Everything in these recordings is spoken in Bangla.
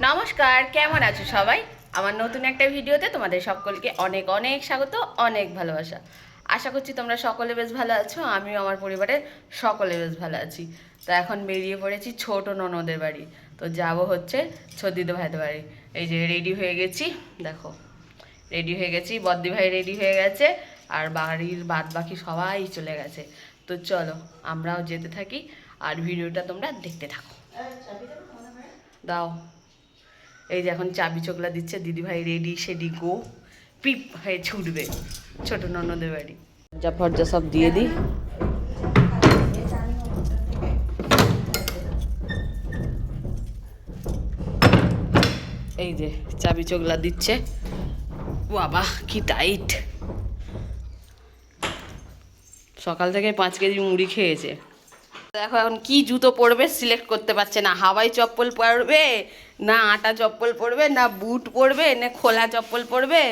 নমস্কার, কেমন আছো সবাই? আমার নতুন একটা ভিডিওতে তোমাদের সকলকে অনেক অনেক স্বাগত, অনেক ভালোবাসা। আশা করছি তোমরা সকলে বেশ ভালো আছো, আমিও আমার পরিবারের সকলে বেশ ভালো আছি। তো এখন বেরিয়ে পড়েছি ছোট ননদের বাড়ি। তো যাব হচ্ছে ছদিদে ভাইদের বাড়ি। এই যে রেডি হয়ে গেছি, দেখো। রেডি হয়ে গেছি, বদ্দি ভাই রেডি হয়ে গেছে, আর বাড়ির বাদ বাকি সবাই চলে গেছে। তো চলো, আমরাও যেতে থাকি, আর ভিডিওটা তোমরা দেখতে থাকো। দাও। এই যে এখন চাবি চোখলা দিচ্ছে, দিদিভাই রেডি সেডি গো পিপ, হয়ে ছুটবে ছোট ননদের বাড়ি। যা ফর্জা সব দিয়ে দিই। এই যে চাবি চোখলা দিচ্ছে। বাবা, কি টাইট সকাল থেকে পাঁচ কেজি মুড়ি খেয়েছে। দেখো এখন কি জুতো পরবে সিলেক্ট করতে পারছে না। হাওয়াই চপ্পল পরবে, না আটা চপ্পল পরবে, না বুট পরবে, না খোলা চপ্পল পরবে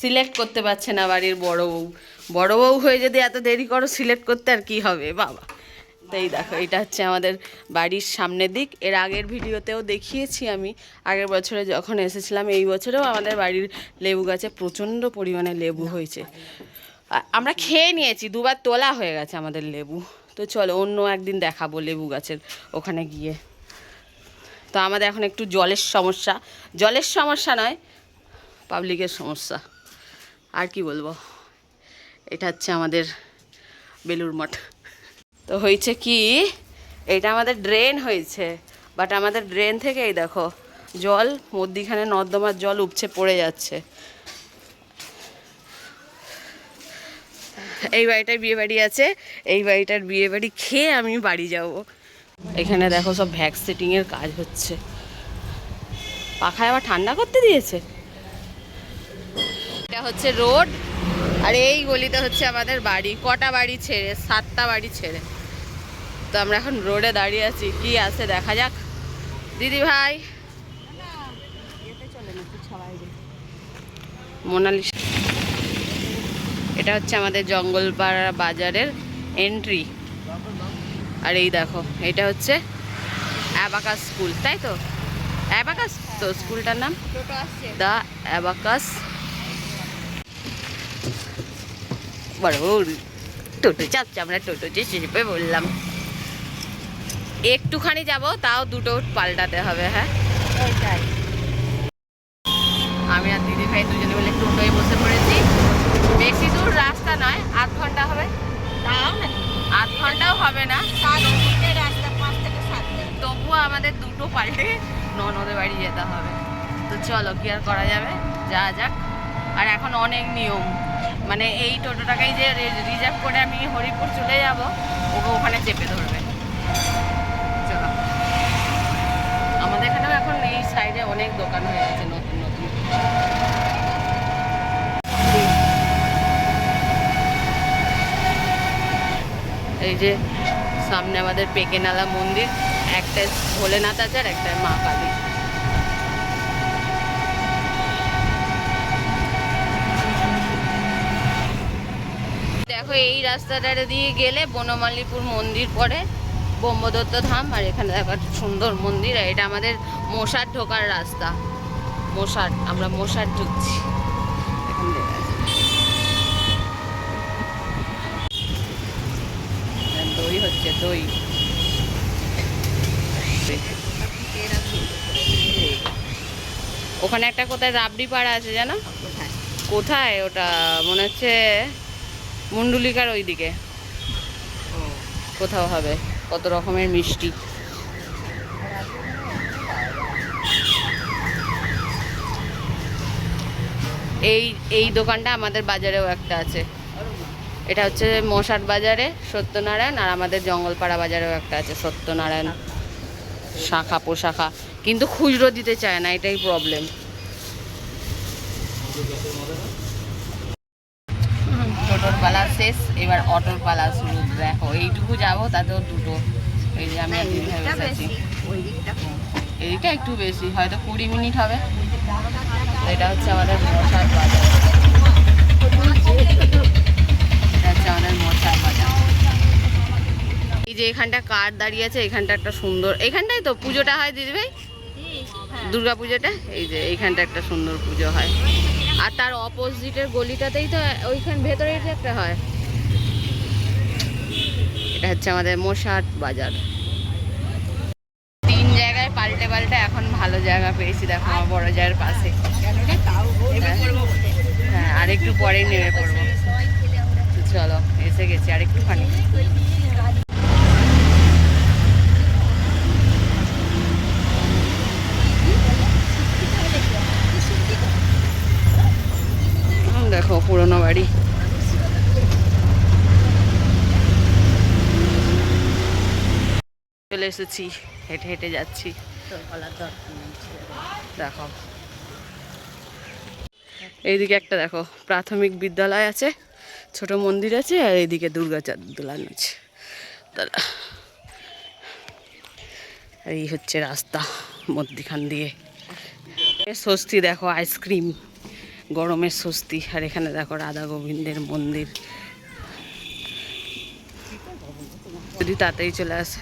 সিলেক্ট করতে পারছে না বাড়ির বড় বউ। বড় বউ হয়ে যদি এত দেরি করো সিলেক্ট করতে আর কি হবে? বাবা। তাই দেখো, এটা হচ্ছে আমাদের বাড়ির সামনের দিক। এর আগের ভিডিওতেও দেখিয়েছি আমি। আগের বছরে যখন এসেছিলাম, এই বছরেও আমাদের বাড়ির লেবু গাছে প্রচণ্ড পরিমাণে লেবু হয়েছে। আমরা খেয়ে নিয়েছি, দুবার তোলা হয়ে গেছে আমাদের লেবু। তো চলো অন্য একদিন দেখাবো লেবু গাছের ওখানে গিয়ে। তো আমাদের এখন একটু জলের সমস্যা। জলের সমস্যা নয় পাবলিকের সমস্যা। আর কি বলব? এটা হচ্ছে আমাদের বেলুর মঠ। তো হয়েছে কি, এটা আমাদের ড্রেন হয়েছে। বাট আমাদের ড্রেন থেকেই দেখো, জল, মধ্যিখানে নর্দমার জল উপচে পড়ে যাচ্ছে। এই বাড়িটার বিয়ে বাড়ি আছে এই বাড়িটার বিয়ে বাড়ি খেয়ে আমি বাড়ি যাব। এখানে দেখো সব ভ্যাক্সিটিংয়ের কাজ হচ্ছে। পাখায় আবার ঠান্ডা করতে দিয়েছে? এটা হচ্ছে রোড আর এই গলিতে হচ্ছে আমাদের বাড়ি। কটা বাড়ি ছেড়ে সাতটা বাড়ি ছেড়ে। তো আমরা এখন রোডে দাঁড়িয়ে আছি কি আছে দেখা যাক। দিদি ভাই। মোনালিসা। এটা হচ্ছে আমাদের জঙ্গলপাড়া বাজারের এন্ট্রি আর এই দেখো এটা হচ্ছে অ্যাবাকাস স্কুল তাই তো? অ্যাবাকাস? তো স্কুলটার নাম? The abacus. বড় টোটো চাপছে আমরা টোটো যে চেপে বললাম। একটুখানি যাব তাও দুটো পাল্টাতে হবে হ্যাঁ? আমি আর দিদি ভাই দুজনে মিলে টোটোয় বসে পড়েছি। বেশি দূর রাস্তা নয় আধ ঘণ্টা হবে। আধ ঘন্টাও হবে না। তবুও আমাদের দুটো পাল্টে ননদের বাড়ি যেতে হবে। তো চলো কি আর করা যাবে? যা যাক। আর এখন অনেক নিয়ম। মানে এই টোটোটাকেই যে রিজার্ভ করে আমি হরিপুর চলে যাব ওকে ওখানে চেপে ধরবে। চলো। আমাদের এখানেও এখন এই সাইডে অনেক দোকান হয়ে গেছে নতুন নতুন। এই যে সামনে আমাদের পেকেনালা মন্দির, একটা ভোলেনাথ আছে আর একটা মা কালী। দেখো, এই রাস্তাটা দিয়ে গেলে বনমালীপুর মন্দির পড়ে, ব্রহ্মদত্ত ধাম, আর এখানে দেখো একটা সুন্দর মন্দির, আর এটা আমাদের মশার ঢোকার রাস্তা। মশার, আমরা মশার ঢুকছি এখান থেকে দই হচ্ছে দই। ওখানে একটা কোথায় রাবড়ি পাড়া আছে জানো? কোথায়? ওটা মনে হচ্ছে মুন্ডুলিকার ওইদিকে। কোথাও হবে। কত রকমের মিষ্টি। এই এই দোকানটা আমাদের বাজারেও একটা আছে। এটা হচ্ছে মশাট বাজারে সত্যনারায়ণ আর আমাদের জঙ্গলপাড়া বাজারেও একটা আছে সত্যনারায়ণ শাখা পোশাখা। কিন্তু খুচরো দিতে চায় না এটাই প্রবলেম টোটোর পালা শেষ এবার অটোর পালা শুরু দেখো এইটুকু যাব তাতেও দুটো। এই যে আমি বসে এইটা একটু বেশি হয়তো কুড়ি মিনিট হবে। এটা হচ্ছে আমাদের মশার বাজার। হচ্ছে আমাদের বাজার এই যে এখানটা কার দাঁড়িয়ে আছে, এখানটা একটা সুন্দর এখানটাই তো পুজোটা হয় দিদিভাই দুর্গা পুজোটা? এই যে এইখানটা একটা সুন্দর পুজো হয়। আর তার অপোজিটের গলিটাতেই তো ওইখান ভেতরেই তো একটা হয়। এটা হচ্ছে আমাদের মশাট বাজার। তিন জায়গায় পাল্টে পাল্টে এখন ভালো জায়গা পেয়েছি, দেখো আমার বড় জায়ের পাশে। হ্যাঁ আর একটু পরেই নেমে পড়ব। চলো, এসে গেছি। আর একটুখানি। দেখো, পুরোনো বাড়ি। চলে এসেছি, হেঁটে হেঁটে যাচ্ছি। দেখো। এইদিকে একটা, দেখো, প্রাথমিক বিদ্যালয় আছে। ছোট মন্দির আছে আর এইদিকে দুর্গাচাঁদ দোলান আছে। দাঁড়া। এই হচ্ছে রাস্তা মধ্যিখান দিয়ে। স্বস্তি দেখো, আইসক্রিম, গরমের স্বস্তি। আর এখানে দেখো রাধা গোবিন্দের মন্দির। যদি তাড়াতাড়ি চলে আসে,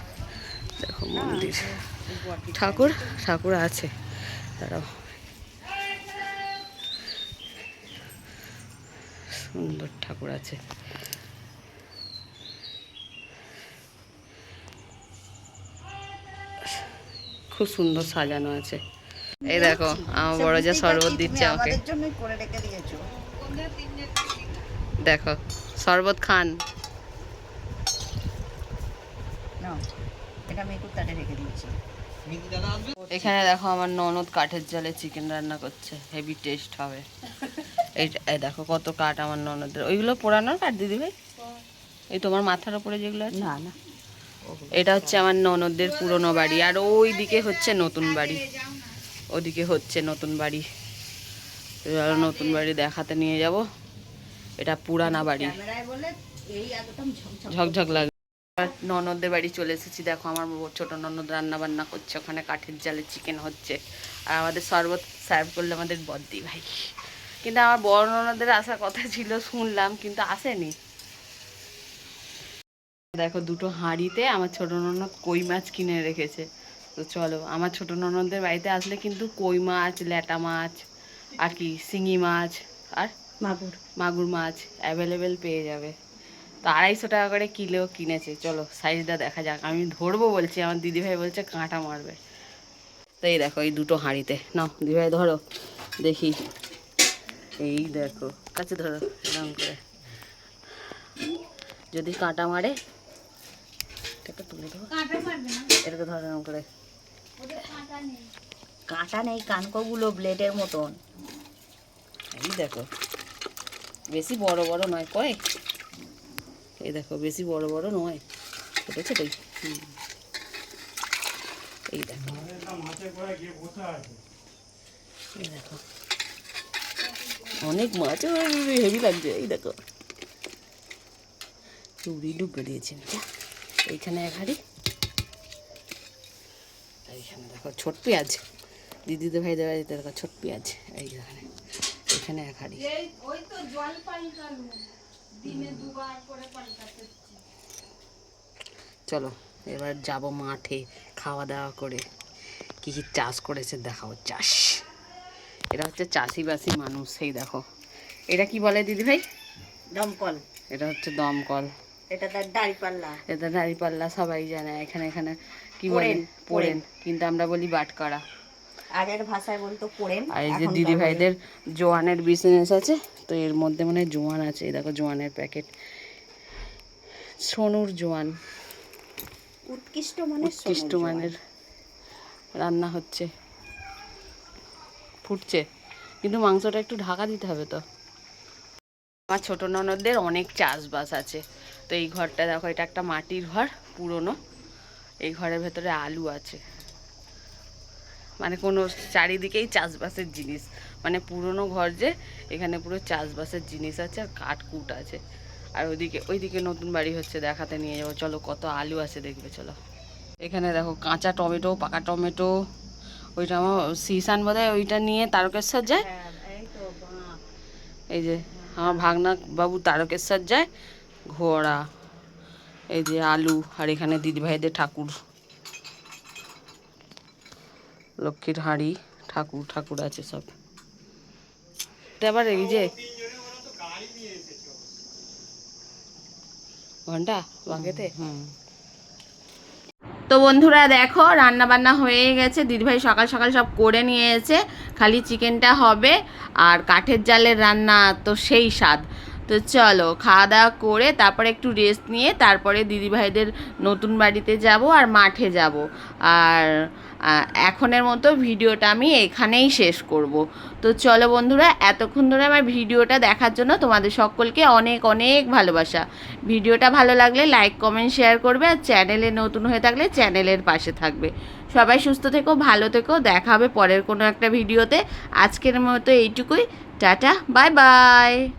দেখো মন্দির। ঠাকুর ঠাকুর আছে। দাঁড়াও। সুন্দর ঠাকুর আছে। খুব সুন্দর সাজানো আছে। এই দেখো আমার বড় যা শরবত দিচ্ছে আমাকে। দেখো শরবত খান। এখানে দেখো আমার ননদ কাঠের জলে চিকেন রান্না করছে। হেভি টেস্ট হবে। এই দেখো কত কাঠ আমার ননদের। ওইগুলো পোড়ানোর কাঠ দিদি ভাই? এই তোমার মাথার উপরে যেগুলো আছে? না না। এটা হচ্ছে আমার ননদদের পুরনো বাড়ি আর ওই দিকে হচ্ছে নতুন বাড়ি। ওদিকে হচ্ছে নতুন বাড়ি। নতুন বাড়ি দেখাতে নিয়ে যাব। এটা পুরানা বাড়ি। ঝকঝক লাগে ননদদের বাড়ি চলে এসেছি। দেখো আমার ছোট ননদ রান্না বান্না করছে ওখানে কাঠের জালে চিকেন হচ্ছে। আর আমাদের শরবত সার্ভ করলে আমাদের বদ্দি ভাই। কিন্তু আমার বড় ননদের আসার কথা ছিল শুনলাম কিন্তু আসেনি। দেখো দুটো হাঁড়িতে আমার ছোট ননদ কই মাছ কিনে রেখেছে। তো চলো আমার ছোট ননদদের বাড়িতে আসলে কিন্তু কই মাছ ল্যাটা মাছ আর কি শিঙি মাছ আর মাগুর। মাগুর মাছ অ্যাভেলেবেল পেয়ে যাবে। তো আড়াইশো টাকা করে কিলো কিনেছে। চলো সাইজটা দেখা যাক। আমি ধরবো বলছি আমার দিদিভাই বলছে কাঁটা মারবে। তো এই দেখো এই দুটো হাঁড়িতে। নাও দিদিভাই ধরো দেখি। এই দেখো কাছে ধরো এরকম করে। যদি কাঁটা মারে এটাকে তুলে দেবো এটাকে ধরো এরকম করে। কাঁটা নেই। কানকোগুলো ব্লেডের মতন। এই দেখো বেশি বড় বড় নয় কয়েক। এই দেখো বেশি বড় বড় নয় ছোট ছোটই। এই দেখো। এই দেখো। অনেক মাছ হেভি লাগছে এই দেখো। চুড়ি ডুবে দিয়েছেন এইখানে এক হাঁড়ি। এইখানে দেখো ছোট পেঁয়াজ। দিদিদের ভাই দেওয়া যেতে দেখো ছোট পেঁয়াজ। এইখানে এখানে এক হাঁড়ি। চলো এবার যাব মাঠে খাওয়া দাওয়া করে। কি কি চাষ করেছে দেখাও চাষ। এটা হচ্ছে চাষিবাসী মানুষ সেই দেখো। এটা কি বলে দিদি ভাই? দমকল। এটা হচ্ছে দমকল। এটা তার দাড়িপাল্লা। এটা দাঁড়িপাল্লা সবাই জানে। এখানে এখানে কি বলে? পোড়েন, পোড়েন। কিন্তু আমরা বলি বাটকারা। আগের ভাষায় বলতো পড়েন আর এই যে দিদি ভাইদের জোয়ানের বিজনেস আছে তো এর মধ্যে মানে জোয়ান আছে। এই দেখো জোয়ানের প্যাকেট সোনুর জোয়ান। উৎকৃষ্ট মানে উৎকৃষ্ট মানের রান্না হচ্ছে। ফুটছে। কিন্তু মাংসটা একটু ঢাকা দিতে হবে তো। আমার ছোট ননদদের অনেক চাষবাস আছে। তো এই ঘরটা দেখো, এটা একটা মাটির ঘর, পুরনো। এই ঘরের ভেতরে আলু আছে। মানে কোনো চারিদিকেই চাষবাসের জিনিস। মানে পুরনো ঘর যে, এখানে পুরো চাষবাসের জিনিস আছে আর কাঠকুট আছে। আর ওইদিকে ওইদিকে নতুন বাড়ি হচ্ছে, দেখাতে নিয়ে যাব। চলো কত আলু আছে, দেখবে, চলো। এখানে দেখো, কাঁচা টমেটো, পাকা টমেটো ওইটা আমার সিসান বোধ হয় ওইটা নিয়ে তারকেশ্বর যায়। এই যে আমার ভাগনা বাবু তারকেশ্বর যায় ঘোড়া এই যে আলু আর এখানে দিদিভাইদের ঠাকুর। লক্ষ্মীর হাঁড়ি ঠাকুর ঠাকুর আছে সব। তো আবার এই যে ঘণ্টা? বাগেতে? হুম। তো বন্ধুরা দেখো রান্না বান্না হয়ে গেছে। দিদিভাই সকাল সকাল সব করে নিয়েছে। খালি চিকেনটা হবে আর কাঠের জালের রান্না, তো সেই স্বাদ। তো চলো, খাওয়া দাওয়া করে তারপরে একটু রেস্ট নিয়ে তারপরে দিদিভাইদের নতুন বাড়িতে যাব আর মাঠে যাব। আর এখনের মতো ভিডিওটা আমি এখানেই শেষ করব। তো চলো বন্ধুরা, এতক্ষণ ধরে আমার ভিডিওটা দেখার জন্য তোমাদের সকলকে অনেক অনেক ভালোবাসা। ভিডিওটা ভালো লাগলে লাইক, কমেন্ট, শেয়ার করবে আর চ্যানেলে নতুন হয়ে থাকলে চ্যানেলের পাশে থাকবে। সবাই সুস্থ থেকো, ভালো থেকো, দেখা হবে পরের কোনো একটা ভিডিওতে। আজকের মতো এইটুকুই। Tata, bye bye.